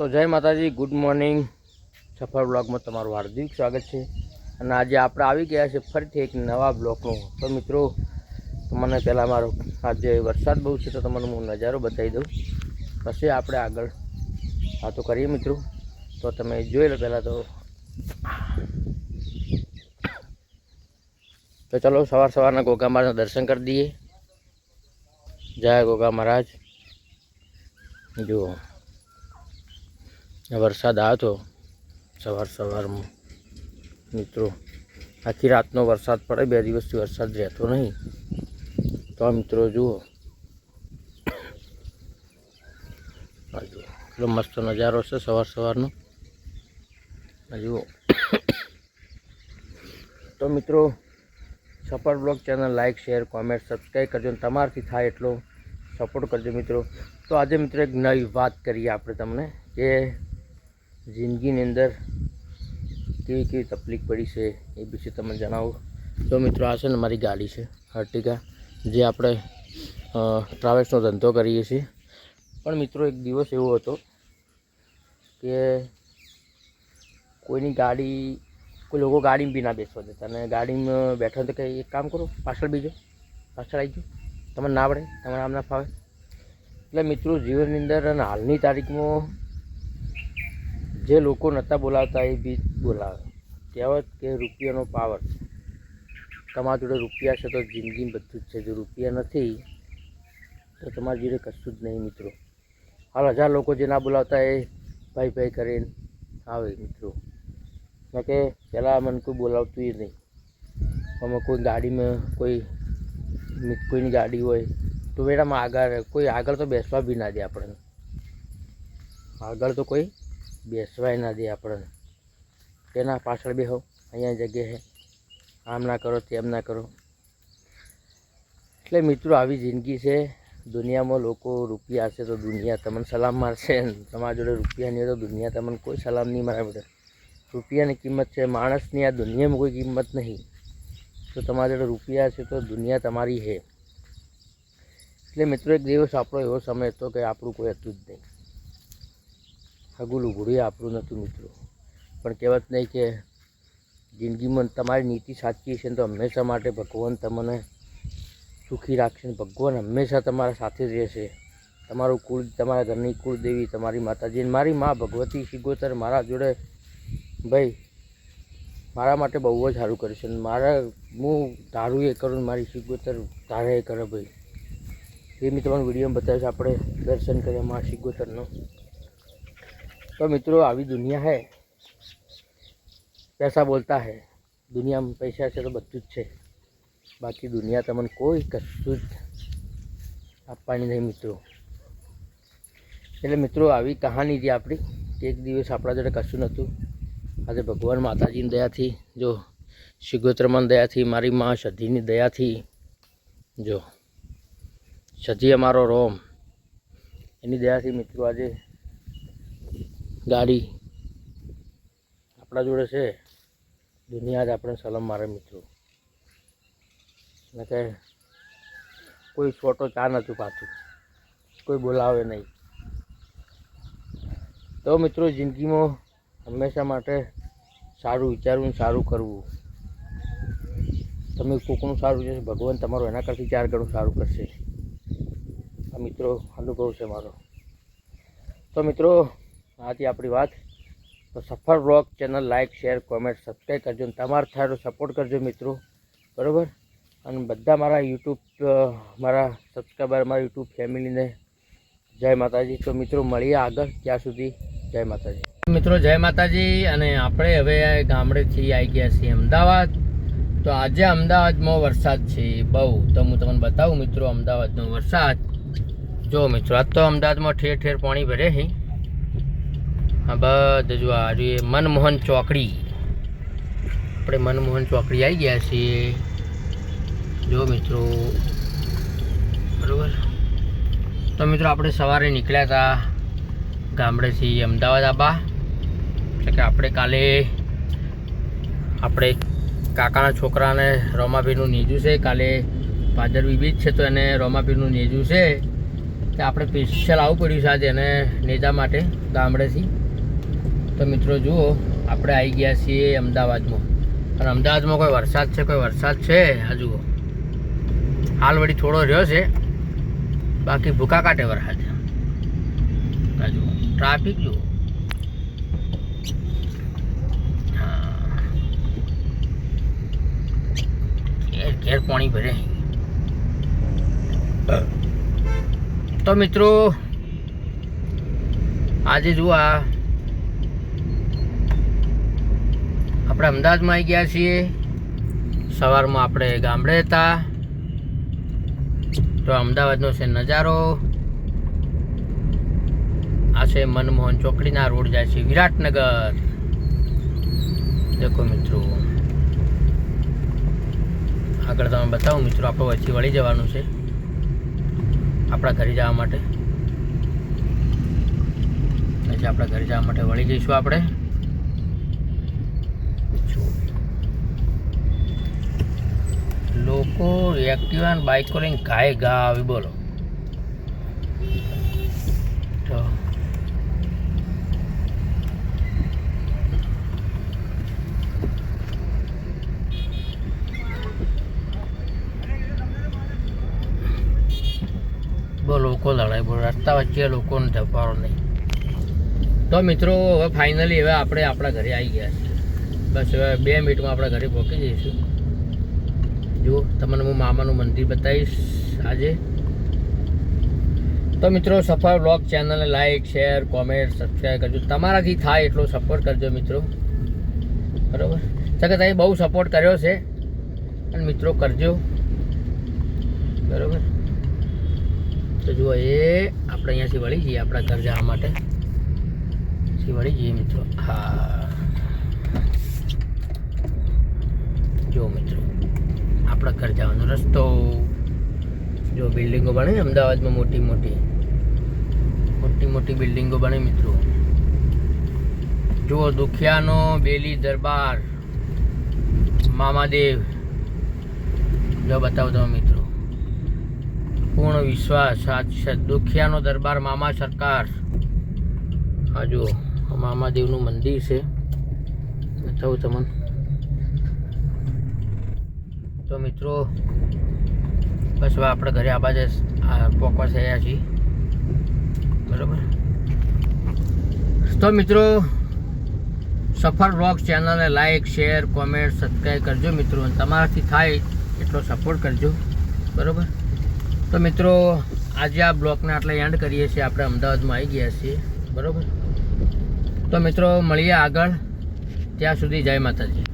તો જય માતાજી ગુડ મોર્નિંગ સફળ બ્લોગમાં તમારું હાર્દિક સ્વાગત છે. અને આજે આપણે આવી ગયા છે ફરીથી એક નવા બ્લોગનો તો મિત્રો, તમને પહેલાં મારો આજે વરસાદ બહુ છે તો તમને હું નજારો બતાવી દઉં. પછી આપણે આગળ વાતો કરીએ મિત્રો. તો તમે જોઈ લો પહેલાં તો. તો ચલો સવાર સવારના ગોગા મહારાજના દર્શન કરી દઈએ. જય ગોગા મહારાજ. જુઓ. વરસાદ આવ્યો હતો સવાર સવારમાં મિત્રો આખી રાતનો વરસાદ પડે, બે દિવસથી વરસાદ રહેતો નહીં. તો મિત્રો જુઓ. એટલો મસ્ત નજારો છે સવાર સવારનો. જુઓ. તો મિત્રો Safal blog channel like share, comment, subscribe કરજો અને તમારાથી થાય એટલો સપોર્ટ કરજો મિત્રો. તો આજે મિત્રો એક નવી વાત કરીએ આપણે તમને કે જિંદગીની અંદર કેવી કેવી તકલીફ પડી છે એ વિશે તમને જણાવું. તો મિત્રો, આ છે ને મારી ગાડી છે અર્ટિકા જે આપણે ટ્રાવેલ્સનો ધંધો કરીએ છીએ. પણ મિત્રો, એક દિવસ એવો હતો કે કોઈની ગાડી, કોઈ લોકો ગાડીમાં બી ના બેસવા દેતા અને ગાડીમાં બેઠા તો કંઈ એક કામ કરો, પાછળ બીજો, પાછળ આવી જાઓ. તમને ના પડે, તમારે આમ ના ફાવે. એટલે મિત્રો, જીવનની અંદર અને હાલની તારીખમાં જે લોકો નહોતા બોલાવતા એ બી બોલાવે. કહેવત કે રૂપિયાનો પાવર. તમારા જોડે રૂપિયા છે તો જિંદગી બધું જ છે. જો રૂપિયા નથી, તો તમારી જોડે કશું જ નહીં મિત્રો. હાલ હજાર લોકો જે ના બોલાવતા એ ભાઈ ભાઈ કરીને આવે મિત્રો. મેં કે પહેલાં મને કોઈ બોલાવતું એ નહીં. અમે કોઈ ગાડીમાં કોઈ કોઈની ગાડી હોય તો બેટામાં આગળ, કોઈ આગળ તો બેસવા બી ના દે આપણને. આગળ તો કોઈ બેસવાય ના દે આપણને. તેના પાછળ બેહો, અહીંયા જગ્યા છે આમ ના કરો, તેમ ના કરો. એટલે મિત્રો, આવી જિંદગી છે. દુનિયામાં લોકો રૂપિયા હશે તો દુનિયા તમને સલામ મારશે. તમારા જોડે રૂપિયા નહીં હોય તો દુનિયા તમને કોઈ સલામ નહીં મારે બેટા રૂપિયાની કિંમત છે. માણસની આ દુનિયામાં કોઈ કિંમત નહીં. તો તમારા જોડે રૂપિયા છે તો દુનિયા તમારી છે એટલે મિત્રો, એક દિવસ આપણો એવો સમય હતો કે આપણું કોઈ હતું જ નહીં. હગુલ ઉઘડું આપણું નહોતું મિત્રો. પણ કહેવત નહીં કે જિંદગીમાં તમારી નીતિ સાચી છે તો હંમેશા માટે ભગવાન તમને સુખી રાખશે ભગવાન હંમેશા તમારા સાથે જ રહેશે. તમારું કુળ, તમારા ઘરની કુળદેવી, તમારી માતાજી મારી મા ભગવતી શિગોતર મારા જોડે ભાઈ મારા માટે બહુ જ સારું કરે છે. મારા, હું ધારું એ કરું મારી શિગોતર તારે એ કરે ભાઈ. એ મેં તમને વિડીયોમાં બતાવીશ આપણે દર્શન કર્યા મા શિગોતરનો તો મિત્રો, આવી દુનિયા હે. પૈસા બોલતા હે. દુનિયામાં પૈસા છે તો બધું જ છે. બાકી દુનિયા તમને કોઈ કશું જ આપવાની નહીં મિત્રો. એટલે મિત્રો, આવી કહાની છે આપણી એક દિવસ આપણા જોડે કશું નહોતું. આજે ભગવાન માતાજીની દયાથી, જો શિગોત્રમન દયાથી, મારી મા સધીની દયાથી, જો સધી અમારો રોમ. એની દયાથી મિત્રો આજે ગાડી. આપણા જોડે છે. દુનિયા જ આપણે સલામ મારે મિત્રો. કે કોઈ છોટો ચા નથી પાછું કોઈ બોલાવે નહીં. તો મિત્રો જિંદગીમાં હંમેશા માટે સારું વિચારવું સારું કરવું. તમે કોકનું સારું છે ભગવાન તમારું એના કરતી ચાર ગણું સારું કરશે. આ મિત્રો અનુભવ છે મારો. તો મિત્રો આથી આપણી વાત. તો Safal blog channel like share, comment, subscribe કરજો અને તમારે થાય સપોર્ટ કરજો મિત્રો. બરાબર? અને બધા મારા યુટ્યુબ મારા સબસ્ક્રાઈબર મારા યુટ્યુબ ફેમિલીને જય માતાજી. તો મિત્રો મળીએ આગળ. ત્યાં સુધી જય માતાજી. મિત્રો જય માતાજી અને આપણે હવે ગામડેથી આવી ગયા છીએ અમદાવાદ. તો આજે અમદાવાદમાં વરસાદ છે બહુ. તો હું તમને બતાવું મિત્રો, અમદાવાદનો વરસાદ. જો મિત્રો, આજ તો અમદાવાદમાં ઠેર ઠેર પાણી ભરે છે આ બધું જો જોઈએ મનમોહન ચોકડી. આપણે મનમોહન ચોકડી આવી ગયા છીએ. જો મિત્રો, બરોબર. તો મિત્રો આપણે સવારે નીકળ્યા હતા ગામડેથી અમદાવાદ આબા. એટલે કે આપણે કાલે આપણે કાકાના છોકરાને રોમાભીનું નેજું છે. કાલે ભાદરવી બીજ છે તો એને રોમાભીનું નેજું છે. કે આપણે સ્પેશિયલ આવવું પડ્યું છે આજે એને નેજા માટે ગામડેથી. તો મિત્રો જુઓ, આપણે આવી ગયા છીએ અમદાવાદમાં. અને અમદાવાદમાં કોઈ વરસાદ છે, કોઈ વરસાદ છે? આ જુઓ. હાલ વળી થોડો રહ્યો છે. બાકી ભૂકા કાંઠે વરસાદ આ ટ્રાફિક જુઓ. ઘેર ઘેર પાણી ભરે. તો મિત્રો, આજે જુઓ આ આપણે અમદાવાદમાં આવી ગયા છીએ. સવારમાં આપણે ગામડે હતા. તો અમદાવાદનો છે નજારો. આ છે મનમોહન ચોકડીના રોડ જાય છે વિરાટનગર. દેખો મિત્રો. આગળ તમે બતાવો મિત્રો, આપણે વચ્ચે વળી જવાનું છે. આપણા ઘરે જવા માટે. પછી આપણા ઘરે જવા માટે વળી જઈશું આપણે. લોકો એક્ટિવા અને બાઇકો લઈને ગાય ગા આવી, બોલો. લોકો લડાય બોલો રસ્તા વચ્ચે લોકોને ધપાડો નહીં. તો મિત્રો, હવે ફાઇનલી હવે આપણે આપણા ઘરે આવી ગયા છીએ. બસ હવે બે મિનિટમાં આપણા ઘરે પહોંચી જઈશું. જુઓ, તમને હું મામાનું મંદિર બતાવીશ આજે. તો મિત્રો, સફળ બ્લોગ ચેનલને લાઈક શેર કોમેન્ટ સબસ્ક્રાઈબ કરજો. તમારાથી થાય એટલો સપોર્ટ કરજો મિત્રો. બરાબર? સકે તમે બહુ સપોર્ટ કર્યો છે. અને મિત્રો, કરજો. બરાબર? તો જુઓ, એ આપણે અહીંયાથી વળી જઈએ આપણા ઘર જવા માટે પછી વળી જઈએ મિત્રો. હા જો મિત્રો આપણા ઘર જવાનો રસ્તો, જો બિલ્ડિંગો બને અમદાવાદમાં મોટી મોટી મોટી મોટી બિલ્ડિંગો બને મિત્રો. જુઓ દુખિયાનો બેલી દરબાર, મામાદેવ. જો બતાવો તમે મિત્રો. પૂર્ણ વિશ્વાસ દુખિયાનો દરબાર મામા સરકાર. આ જુઓ મામાદેવનું મંદિર છે. બતાવું તમને. તો મિત્રો, બસ હવે આપણે ઘરે આ બાજુ પોકવા થયા છીએ. બરાબર? તો મિત્રો, સફળ બ્લોગ ચેનલને લાઈક શેર કોમેન્ટ સબસ્ક્રાઈબ કરજો મિત્રો. તમારાથી થાય એટલો સપોર્ટ કરજો. બરાબર? તો મિત્રો, આજે આ બ્લોગને આટલે એન્ડ કરીએ છીએ. આપણે અમદાવાદમાં આવી ગયા છીએ. બરાબર? તો મિત્રો, મળીએ આગળ. ત્યાં સુધી જય માતાજી.